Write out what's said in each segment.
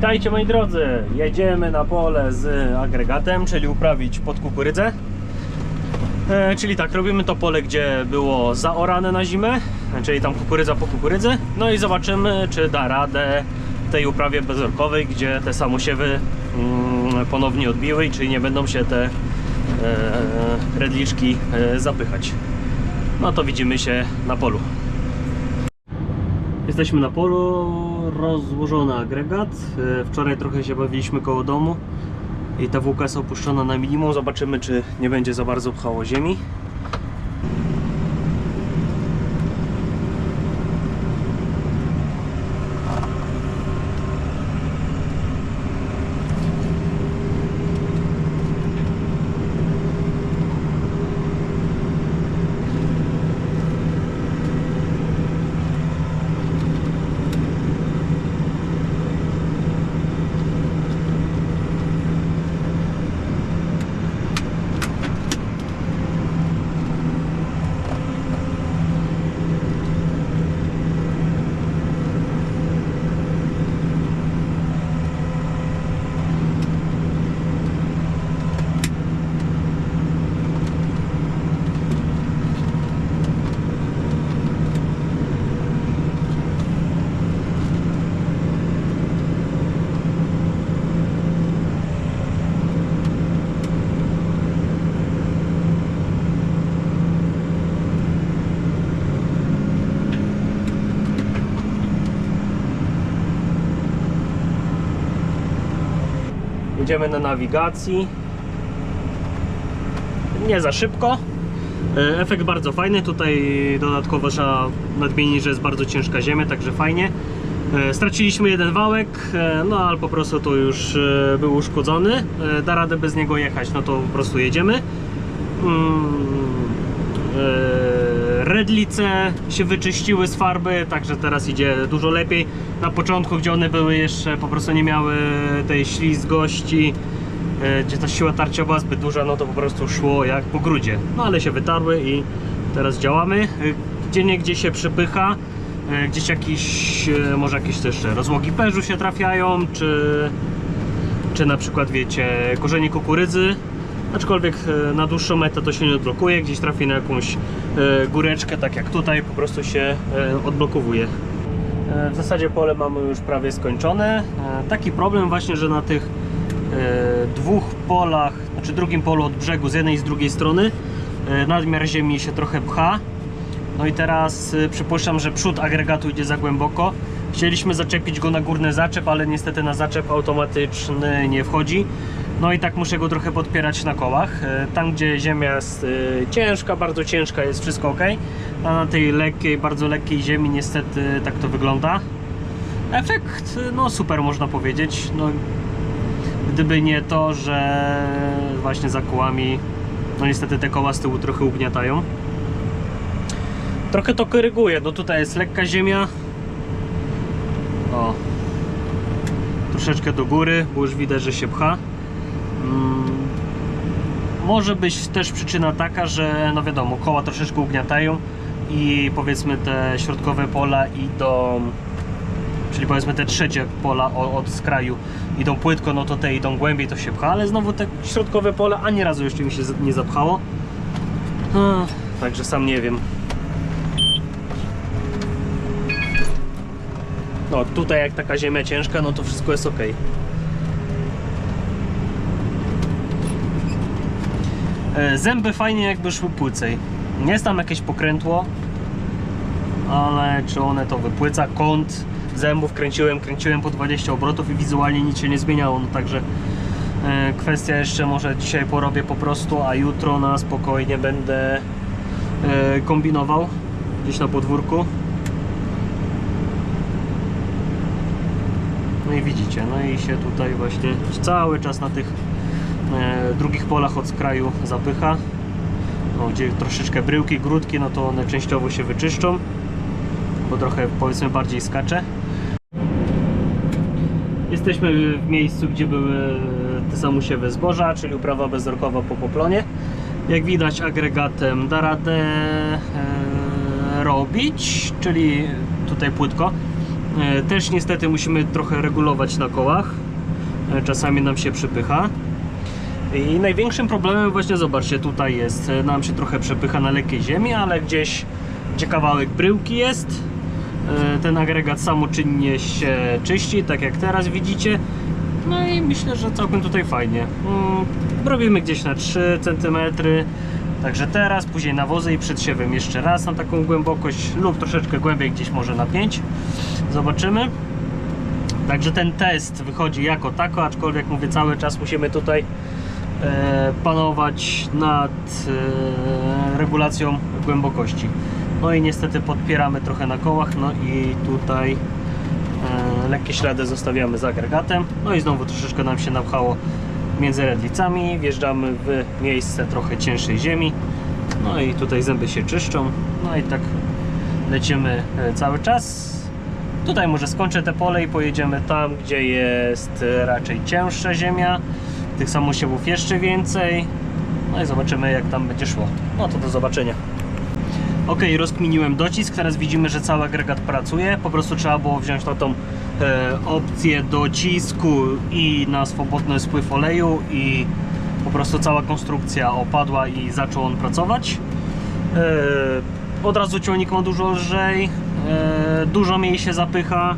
Witajcie moi drodzy, jedziemy na pole z agregatem, czyli uprawić pod kukurydzę. E, czyli tak, robimy to pole, gdzie było zaorane na zimę, czyli tam kukurydza po kukurydzy. No i zobaczymy, czy da radę tej uprawie bezorkowej, gdzie te samosiewy mm, ponownie odbiły i czy nie będą się te e, redliczki e, zapychać. No to widzimy się na polu. Jesteśmy na polu, rozłożony agregat. E, Wczoraj trochę się bawiliśmy koło domu i ta włóka jest opuszczona na minimum. Zobaczymy, czy nie będzie za bardzo pchało ziemi. Jedziemy na nawigacji. Nie za szybko. E, Efekt bardzo fajny. Tutaj dodatkowo trzeba nadmienić, że jest bardzo ciężka ziemia, także fajnie. E, Straciliśmy jeden wałek, e, no ale po prostu to już był uszkodzony. Da radę bez niego jechać, no to po prostu jedziemy. Mm, e, Redlice się wyczyściły z farby, także teraz idzie dużo lepiej. Na początku, gdzie one były jeszcze, po prostu nie miały tej ślizgości, e, gdzie ta siła tarcia była zbyt duża, no to po prostu szło jak po grudzie. No ale się wytarły i teraz działamy. E, Gdzie nie gdzie się przypycha, e, gdzieś jakieś, e, może jakieś też rozłogi perzu się trafiają, czy, czy na przykład wiecie, korzenie kukurydzy. Aczkolwiek na dłuższą metę to się nie odblokuje, gdzieś trafi na jakąś góreczkę, tak jak tutaj, po prostu się e, odblokowuje. E, W zasadzie pole mamy już prawie skończone. E, Taki problem właśnie, że na tych e, dwóch polach, znaczy drugim polu od brzegu z jednej i z drugiej strony e, nadmiar ziemi się trochę pcha. No i teraz przypuszczam, że przód agregatu idzie za głęboko. Chcieliśmy zaczepić go na górny zaczep, ale niestety na zaczep automatyczny nie wchodzi. No i tak muszę go trochę podpierać na kołach. E, Tam gdzie ziemia jest y, ciężka, bardzo ciężka, jest wszystko ok. A na tej lekkiej, bardzo lekkiej ziemi niestety tak to wygląda. Efekt, no super można powiedzieć. No, gdyby nie to, że właśnie za kołami, no niestety te koła z tyłu trochę ugniatają. Trochę to koryguje, no tutaj jest lekka ziemia. O. Troszeczkę do góry, bo już widać, że się pcha. Mm. Może być też przyczyna taka, że no wiadomo, koła troszeczkę ugniatają i powiedzmy te środkowe pola idą, czyli powiedzmy te trzecie pola od skraju idą płytko, no to te idą głębiej, to się pcha, ale znowu te środkowe pola ani razu jeszcze mi się nie zapchało. Także sam nie wiem. No tutaj jak taka ziemia ciężka, no to wszystko jest ok. Zęby fajnie jakby szły płycej. Jest tam jakieś pokrętło, ale czy one to wypłyca? Kąt zębów kręciłem, kręciłem po 20 obrotów i wizualnie nic się nie zmieniało. No także e, kwestia jeszcze może dzisiaj porobię po prostu, a jutro na spokojnie będę e, kombinował gdzieś na podwórku. No i widzicie, no i się tutaj właśnie cały czas na tych e, drugich polach od skraju zapycha. No, gdzie troszeczkę bryłki, grudki, no to one częściowo się wyczyszczą, bo trochę powiedzmy bardziej skacze. Jesteśmy w miejscu, gdzie były te samusiewe zboża, czyli uprawa bezorkowa po poplonie. Jak widać agregatem da radę e, robić, czyli tutaj płytko. E, Też niestety musimy trochę regulować na kołach. E, Czasami nam się przypycha. I największym problemem właśnie, zobaczcie, tutaj jest, e, nam się trochę przepycha na lekkiej ziemi, ale gdzieś, gdzie kawałek bryłki jest, e, ten agregat samoczynnie się czyści, tak jak teraz widzicie. No i myślę, że całkiem tutaj fajnie. Mm, Robimy gdzieś na 3 cm, także teraz, później nawozy i przed siewem jeszcze raz na taką głębokość lub troszeczkę głębiej, gdzieś może na 5. Zobaczymy. Także ten test wychodzi jako tako, aczkolwiek mówię, cały czas musimy tutaj panować nad e, regulacją głębokości. No i niestety podpieramy trochę na kołach, no i tutaj e, lekkie ślady zostawiamy z agregatem. No i znowu troszeczkę nam się napchało między redlicami, wjeżdżamy w miejsce trochę cięższej ziemi. No i tutaj zęby się czyszczą. No i tak lecimy e, cały czas. Tutaj może skończę te pole i pojedziemy tam, gdzie jest e, raczej cięższa ziemia. Tych samosiewów jeszcze więcej. No i zobaczymy jak tam będzie szło. No to do zobaczenia. Ok, rozkminiłem docisk. Teraz widzimy, że cały agregat pracuje. Po prostu trzeba było wziąć na tą e, opcję docisku i na swobodny spływ oleju i po prostu cała konstrukcja opadła i zaczął on pracować. E, od razu ciągnik ma dużo lżej, e, dużo mniej się zapycha,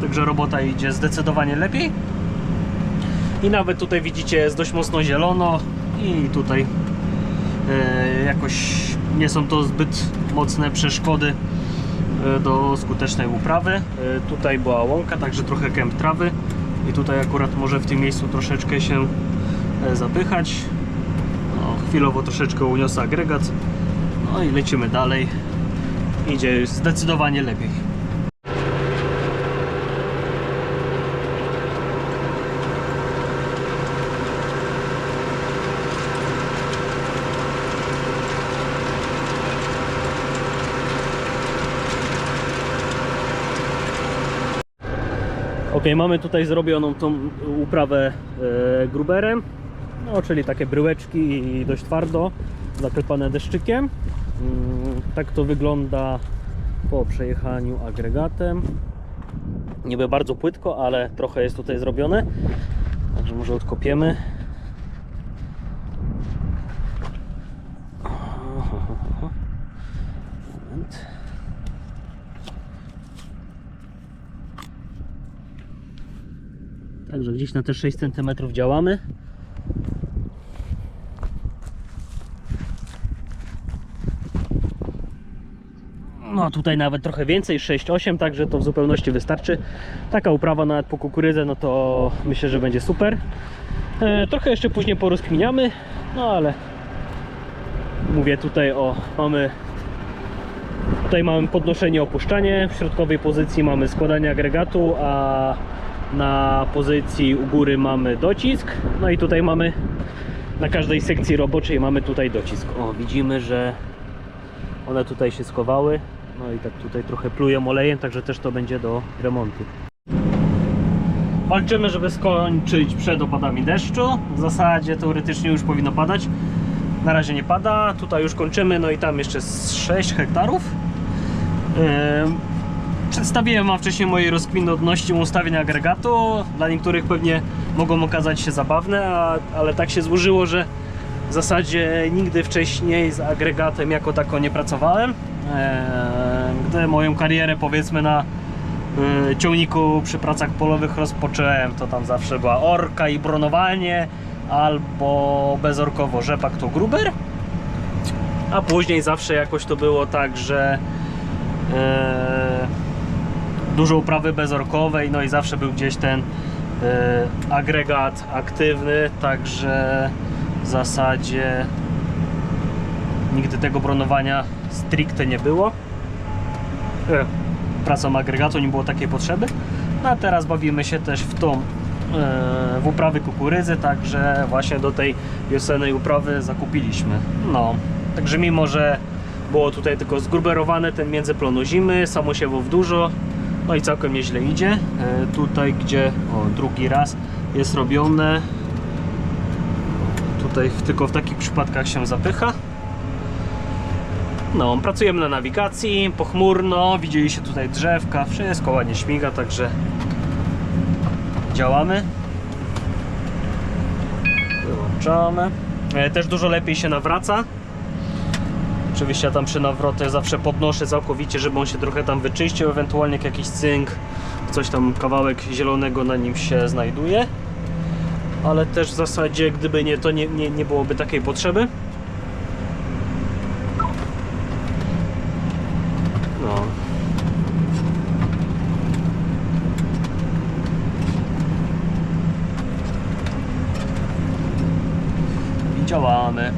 także robota idzie zdecydowanie lepiej. I nawet tutaj widzicie jest dość mocno zielono i tutaj e, jakoś nie są to zbyt mocne przeszkody e, do skutecznej uprawy. E, Tutaj była łąka, także trochę kęp trawy i tutaj akurat może w tym miejscu troszeczkę się e, zapychać. No, chwilowo troszeczkę uniosę agregat. No i lecimy dalej. Idzie zdecydowanie lepiej. Ok, mamy tutaj zrobioną tą uprawę e, gruberem, no, czyli takie bryłeczki i dość twardo, zaklepane deszczykiem. Mm, Tak to wygląda po przejechaniu agregatem. Niby bardzo płytko, ale trochę jest tutaj zrobione. Także może odkopiemy. Także gdzieś na te 6 cm działamy. No tutaj nawet trochę więcej, 6-8, także to w zupełności wystarczy. Taka uprawa nawet po kukurydzę, no to myślę, że będzie super. E, trochę jeszcze później porozkminiamy, no ale mówię tutaj o, mamy tutaj mamy podnoszenie, opuszczanie, w środkowej pozycji mamy składanie agregatu, a na pozycji u góry mamy docisk, no i tutaj mamy na każdej sekcji roboczej mamy tutaj docisk. O, widzimy, że one tutaj się schowały. No i tak tutaj trochę plują olejem, także też to będzie do remontu. Walczymy, żeby skończyć przed opadami deszczu. W zasadzie teoretycznie już powinno padać. Na razie nie pada. Tutaj już kończymy, no i tam jeszcze z 6 hektarów. Ym, Przedstawiłem Wam wcześniej moje rozkminy odnośnie ustawienia agregatu. Dla niektórych pewnie mogą okazać się zabawne, a, ale tak się złożyło, że w zasadzie nigdy wcześniej z agregatem jako tako nie pracowałem. Eee, Gdy moją karierę powiedzmy na y, ciągniku przy pracach polowych rozpocząłem, to tam zawsze była orka i bronowanie albo bezorkowo rzepak to gruber. A później zawsze jakoś to było tak, że e, dużo uprawy bezorkowej, no i zawsze był gdzieś ten e, agregat aktywny, także w zasadzie nigdy tego bronowania stricte nie było. E, Pracą agregatu nie było takiej potrzeby. No a teraz bawimy się też w tą e, w uprawy kukurydzy, także właśnie do tej wiosennej uprawy zakupiliśmy. No, także mimo, że było tutaj tylko zgruberowane ten międzyplon ozimy, samosiewów dużo, no i całkiem nieźle idzie. E, Tutaj, gdzie o, drugi raz jest robione, tutaj tylko w takich przypadkach się zapycha. No, pracujemy na nawigacji, pochmurno, widzieliście tutaj drzewka, wszystko ładnie śmiga, także działamy. Wyłączamy. E, Też dużo lepiej się nawraca. Oczywiście ja tam przy nawrocie zawsze podnoszę całkowicie, żeby on się trochę tam wyczyścił, ewentualnie jak jakiś cynk, coś tam kawałek zielonego na nim się znajduje. Ale też w zasadzie, gdyby nie to, nie, nie, nie byłoby takiej potrzeby. No. I działamy.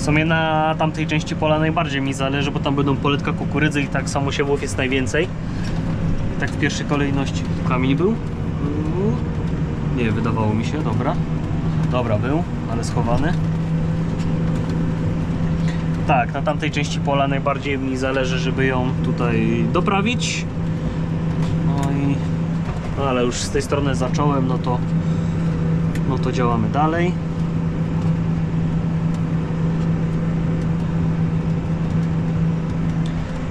W sumie na tamtej części pola najbardziej mi zależy, bo tam będą poletka kukurydzy i tak samo siewów jest najwięcej. I tak w pierwszej kolejności kamień był. Nie, wydawało mi się, dobra. Dobra, był, ale schowany. Tak, na tamtej części pola najbardziej mi zależy, żeby ją tutaj doprawić. No i... No ale już z tej strony zacząłem, no to... No to działamy dalej.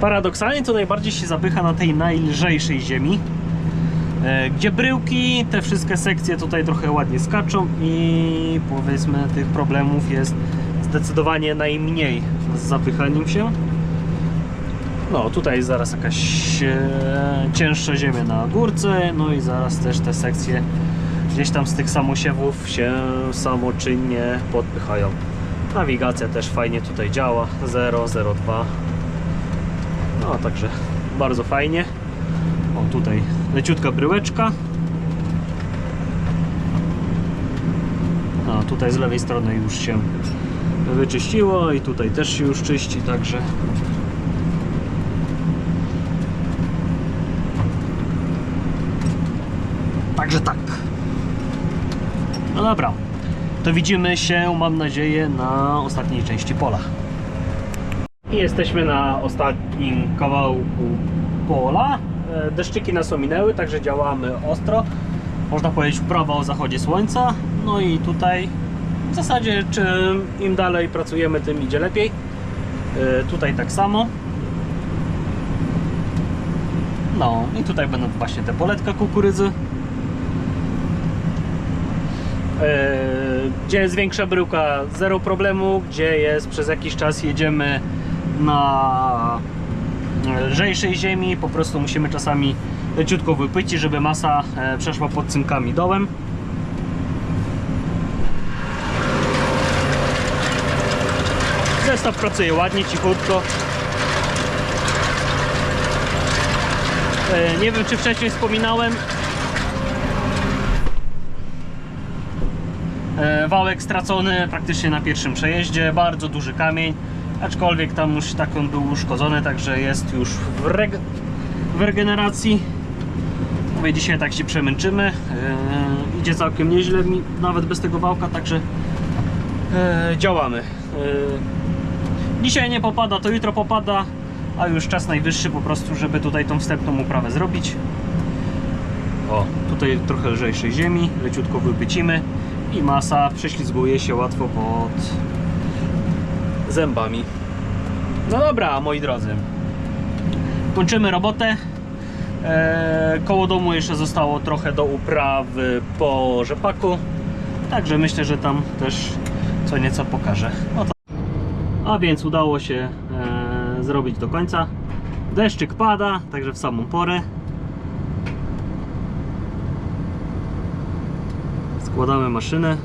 Paradoksalnie to najbardziej się zapycha na tej najlżejszej ziemi, e, gdzie bryłki, te wszystkie sekcje tutaj trochę ładnie skaczą i powiedzmy tych problemów jest zdecydowanie najmniej z zapychaniem się. No tutaj zaraz jakaś e, cięższa ziemia na górce, no i zaraz też te sekcje gdzieś tam z tych samosiewów się samoczynnie podpychają. Nawigacja też fajnie tutaj działa, 002 no także bardzo fajnie. O tutaj leciutka bryłeczka. A tutaj z lewej strony już się wyczyściło i tutaj też się już czyści, także Także tak. No dobra. To widzimy się, mam nadzieję, na ostatniej części pola. I jesteśmy na ostatnim kawałku pola. E, Deszczyki nas ominęły, także działamy ostro. Można powiedzieć prawo o zachodzie słońca. No i tutaj w zasadzie czym im dalej pracujemy, tym idzie lepiej. E, Tutaj tak samo. No i tutaj będą właśnie te poletka kukurydzy. E, Gdzie jest większa bryłka, zero problemu. Gdzie jest przez jakiś czas jedziemy na lżejszej ziemi, po prostu musimy czasami leciutko wypycić, żeby masa e, przeszła pod cynkami dołem. Zestaw pracuje ładnie, cichutko. E, Nie wiem, czy wcześniej wspominałem. E, Wałek stracony praktycznie na pierwszym przejeździe, bardzo duży kamień, aczkolwiek tam już tak on był uszkodzony, także jest już w, w regeneracji. Mówię, dzisiaj tak się przemęczymy. E, idzie całkiem nieźle, mi, nawet bez tego wałka, także e, działamy. E, dzisiaj nie popada, to jutro popada, a już czas najwyższy po prostu, żeby tutaj tą wstępną uprawę zrobić. O, tutaj trochę lżejszej ziemi, leciutko wypycimy i masa prześlizguje się łatwo pod zębami. No dobra, moi drodzy. Kończymy robotę. Eee, koło domu jeszcze zostało trochę do uprawy po rzepaku. Także myślę, że tam też co nieco pokażę. No to... A więc udało się eee, zrobić do końca. Deszczyk pada, także w samą porę. Składamy maszynę.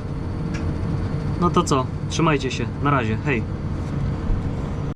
No to co? Trzymajcie się. Na razie. Hej.